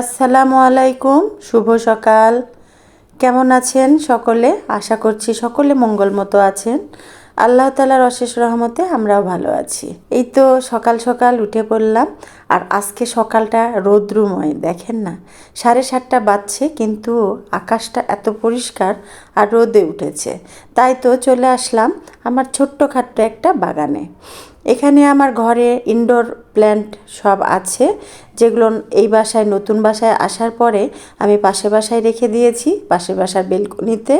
আসসালামু আলাইকুম, শুভ সকাল। কেমন আছেন সকলে? আশা করছি সকলে মঙ্গল মতো আছেন। আল্লাহ তালার অশেষ রহমতে আমরাও ভালো আছি। এই তো সকাল সকাল উঠে পড়লাম, আর আজকে সকালটা রৌদ্রময়, দেখেন না? সাড়ে সাতটা বাজছে, কিন্তু আকাশটা এত পরিষ্কার আর রোদে উঠেছে। তাই তো চলে আসলাম আমার ছোট্টখাট্ট একটা বাগানে। এখানে আমার ঘরে ইনডোর প্ল্যান্ট সব আছে, যেগুলো এই বাসায়, নতুন বাসায় আসার পরে আমি পাশে বাসায় রেখে দিয়েছি, পাশে বাসার বেলকনিতে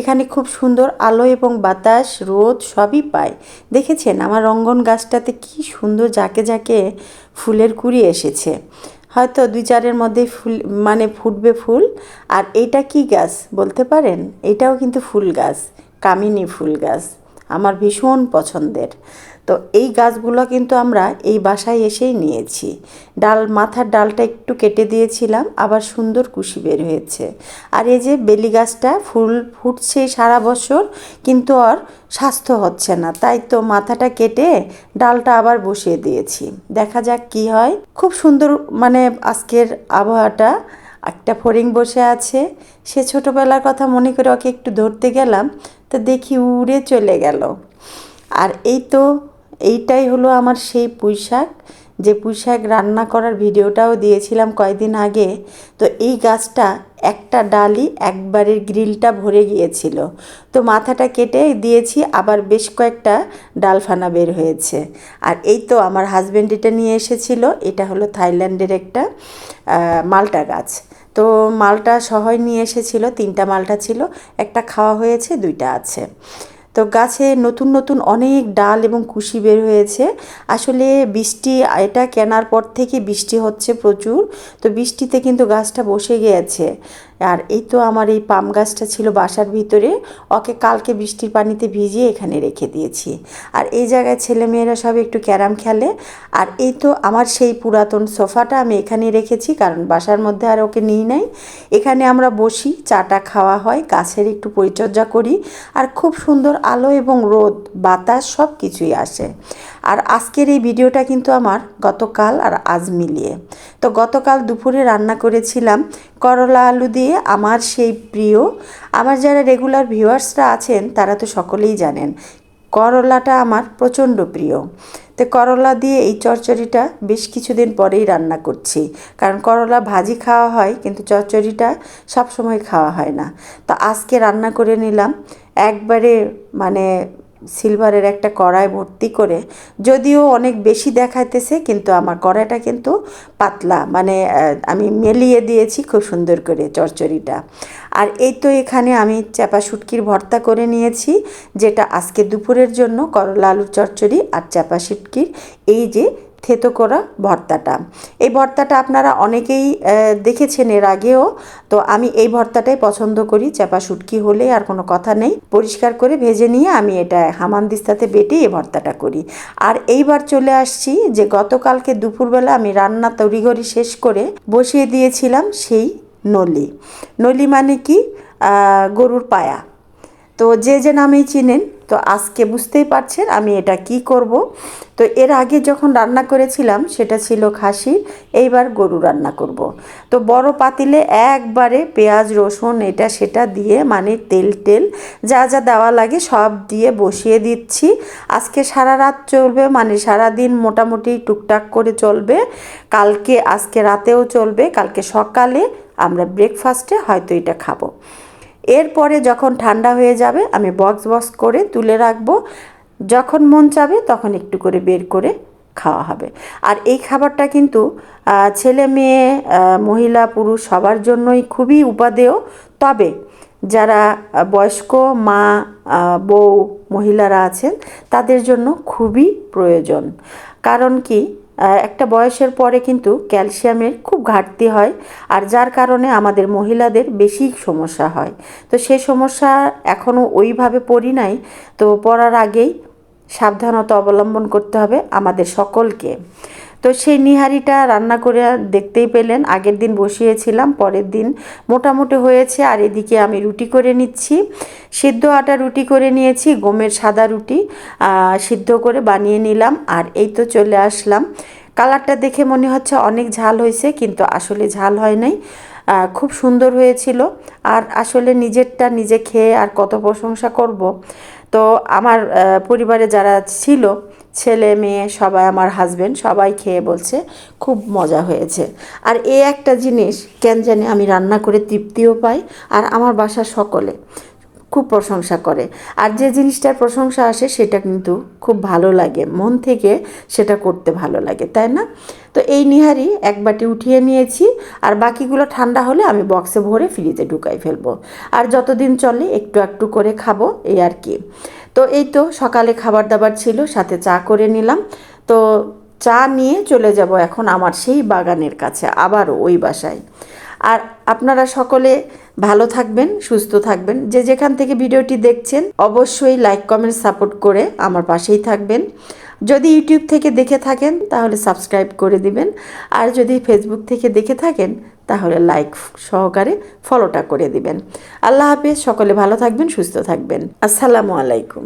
এখানে খুব সুন্দর আলো এবং বাতাস, রোদ সবই পায় দেখেছেন আমার রঙ্গন গাছটাতে কি সুন্দর জাকে জাকে ফুলের কুড়ি এসেছে। হয়তো দুই চারের মধ্যে ফুল মানে ফুটবে ফুল। আর এইটা কি গাছ বলতে পারেন? এটাও কিন্তু ফুল গাছ, কামিনী ফুল গাছ। আমার ভীষণ পছন্দের। তো এই গাছগুলো কিন্তু আমরা এই বাসায় এসেই নিয়েছি। ডাল, মাথার ডালটা একটু কেটে দিয়েছিলাম, আবার সুন্দর কুশি বের হয়েছে। আর এই যে বেলি গাছটা ফুল ফুটছে সারা বছর, কিন্তু আর স্বাস্থ্য হচ্ছে না। তাই তো মাথাটা কেটে ডালটা আবার বসিয়ে দিয়েছি। দেখা যাক কি হয়। খুব সুন্দর মানে আজকের আবহাওয়াটা একটা ফড়িং বসে আছে। সে ছোটোবেলার কথা মনে করে ওকে একটু ধরতে গেলাম, তো দেখি উড়ে চলে গেল। আর এই তো, এইটাই হলো আমার সেই পুঁই শাক যে পুঁই শাক রান্না করার ভিডিওটাও দিয়েছিলাম কয়েকদিন আগে। তো এই গাছটা একটা ডালই একবারের গ্রিলটা ভরে গিয়েছিল। তো মাথাটা কেটে দিয়েছি, আবার বেশ কয়েকটা ডালফানা বের হয়েছে। আর এই তো আমার হাজব্যান্ড এটা নিয়ে এসেছিল, এটা হলো থাইল্যান্ডের একটা মালটা গাছ। তো মালটা সহই নিয়ে এসেছিল, তিনটা মালটা ছিল, একটা খাওয়া হয়েছে, দুইটা আছে। তো গাছে নতুন নতুন অনেক ডাল এবং কুশি বের হয়েছে। আসলে বৃষ্টি, এটা কেনার পর থেকে বৃষ্টি হচ্ছে প্রচুর, তো বৃষ্টিতে কিন্তু গাছটা বসে গিয়েছে আর এই তো আমার এই পাম গাছটা ছিল বাসার ভিতরে। ওকে কালকে বৃষ্টির পানিতে ভিজিয়ে এখানে রেখে দিয়েছি। আর এই জায়গায় ছেলেমেয়েরা সব একটু ক্যারাম খেলে। আর এই তো আমার সেই পুরাতন সোফাটা আমি এখানে রেখেছি, কারণ বাসার মধ্যে আর ওকে নিই নাই। এখানে আমরা বসি, চাটা খাওয়া হয়, গাছের একটু পরিচর্যা করি। আর খুব সুন্দর আলো এবং রোদ, বাতাস সব কিছুই আসে। আর আজকের এই ভিডিওটা কিন্তু আমার গতকাল আর আজ মিলিয়ে। তো গতকাল দুপুরে রান্না করেছিলাম করলা আলু দিয়ে আমার সেই প্রিয়। আমার যারা রেগুলার ভিউয়ার্সরা আছেন, তারা তো সকলেই জানেন, করলাটা আমার প্রচণ্ড প্রিয়। তো করলা দিয়ে এই চচ্চড়িটা বেশ কিছুদিন পরেই রান্না করছি। কারণ করলা ভাজি খাওয়া হয়, কিন্তু চচ্চড়িটা সবসময় খাওয়া হয় না। তো আজকে রান্না করে নিলাম, একবারে মানে সিলভারের একটা কড়ায় ভর্তি করে, যদিও অনেক বেশি দেখাইতেছে, কিন্তু আমার কড়াইটা কিন্তু পাতলা মানে আমি মেলিয়ে দিয়েছি খুব সুন্দর করে চচ্চড়িটা আর এই তো এখানে আমি চাপা শুটকির ভর্তা করে নিয়েছি, যেটা আজকে দুপুরের জন্য করলা আলুর চচ্চড়ি আর চাপা শুটকির। এই যে থেতো করা ভর্তাটা। এই ভর্তাটা আপনারা অনেকেই দেখেছেন এর আগেও। তো আমি এই ভর্তাটাই পছন্দ করি, চাপা শুটকি হলে আর কোনো কথা নেই। পরিষ্কার করে ভেজে নিয়ে আমি এটা হামানদিস্তাতে বেটে এই ভর্তাটা করি। আর এইবার চলে আসছি যে গতকালকে দুপুরবেলা আমি রান্না তড়িঘড়ি শেষ করে বসিয়ে দিয়েছিলাম সেই নলি। নলি মানে কি? গরুর পায়া। তো যে যে নামেই চিনেন, তো আজকে বুঝতেই পারছেন আমি এটা কি করব। তো এর আগে যখন রান্না করেছিলাম, সেটা ছিল খাসি এইবার গরু রান্না করব। তো বড় পাতিলে একবারে পেঁয়াজ, রসুন, এটা সেটা দিয়ে মানে তেল, টেল যা যা দেওয়া লাগে সব দিয়ে বসিয়ে দিচ্ছি। আজকে সারা রাত চলবে মানে সারা দিন মোটামুটি টুকটাক করে চলবে। কালকে, আজকে রাতেও চলবে, কালকে সকালে আমরা ব্রেকফাস্টে হয়তো এটা খাব। এরপরে যখন ঠান্ডা হয়ে যাবে, আমি বক্স বক্স করে তুলে রাখব। যখন মন চাবে, তখন একটু করে বের করে খাওয়া হবে। আর এই খাবারটা কিন্তু ছেলে মেয়ে মহিলা, পুরুষ সবার জন্যই খুবই উপাদেয়। তবে যারা বয়স্ক মা বউ, মহিলারা আছেন, তাদের জন্য খুবই প্রয়োজন। কারণ কি একটা বয়সের পরে কিন্তু ক্যালসিয়ামের ঘাটতি হয় আর যার কারণে আমাদের মহিলাদের বেশি সমস্যা হয়। তো সে সমস্যা এখনও ওইভাবে পড়ি নাই। তো পড়ার আগেই সাবধানতা অবলম্বন করতে হবে আমাদের সকলকে। তো সেই নিহারিটা রান্না করে দেখতেই পেলেন। আগের দিন বসিয়েছিলাম, পরের দিন মোটামুটি হয়েছে আর এদিকে আমি রুটি করে নিচ্ছি। সিদ্ধ আটা রুটি করে নিয়েছি, গমের সাদা রুটি সিদ্ধ করে বানিয়ে নিলাম আর এই তো চলে আসলাম। কালারটা দেখে মনে হচ্ছে অনেক ঝাল হয়েছে, কিন্তু আসলে ঝাল হয় নাই। খুব সুন্দর হয়েছিল। আর আসলে নিজেরটা নিজে খেয়ে আর কত প্রশংসা করব। তো আমার পরিবারে যারা ছিল, ছেলে, মেয়ে, সবাই আমার হাজব্যান্ড সবাই খেয়ে বলছে, খুব মজা হয়েছে। আর এ একটা জিনিস, কেন জানি আমি রান্না করে তৃপ্তিও পাই, আর আমার বাসার সকলে। খুব প্রশংসা করে। আর যে জিনিসটার প্রশংসা আসে, সেটা কিন্তু খুব ভালো লাগে। মন থেকে সেটা করতে ভালো লাগে, তাই না? তো এই নিহারি এক বাটি উঠিয়ে নিয়েছি, আর বাকিগুলো ঠান্ডা হলে আমি বক্সে ভরে ফ্রিজে ঢুকাই ফেলব। আর যতদিন চলে একটু একটু করে খাব, এই আর কি। তো এই তো সকালে খাবার দাবার ছিল, সাথে চা করে নিলাম। তো চা নিয়ে চলে যাব এখন আমার সেই বাগানের কাছে, আবারও ওই বাসায়। আর আপনারা সকলে ভালো থাকবেন, সুস্থ থাকবেন। যে যেখান থেকে ভিডিওটি দেখছেন, অবশ্যই লাইক কমেন্ট সাপোর্ট করে আমার পাশেই থাকবেন। যদি ইউটিউব থেকে দেখে থাকেন, তাহলে সাবস্ক্রাইব করে দিবেন। আর যদি ফেসবুক থেকে দেখে থাকেন, তাহলে লাইক সহকারে ফলোটা করে দিবেন। আল্লাহ হাফেজ, সকলে ভালো থাকবেন, সুস্থ থাকবেন। আসসালামু আলাইকুম।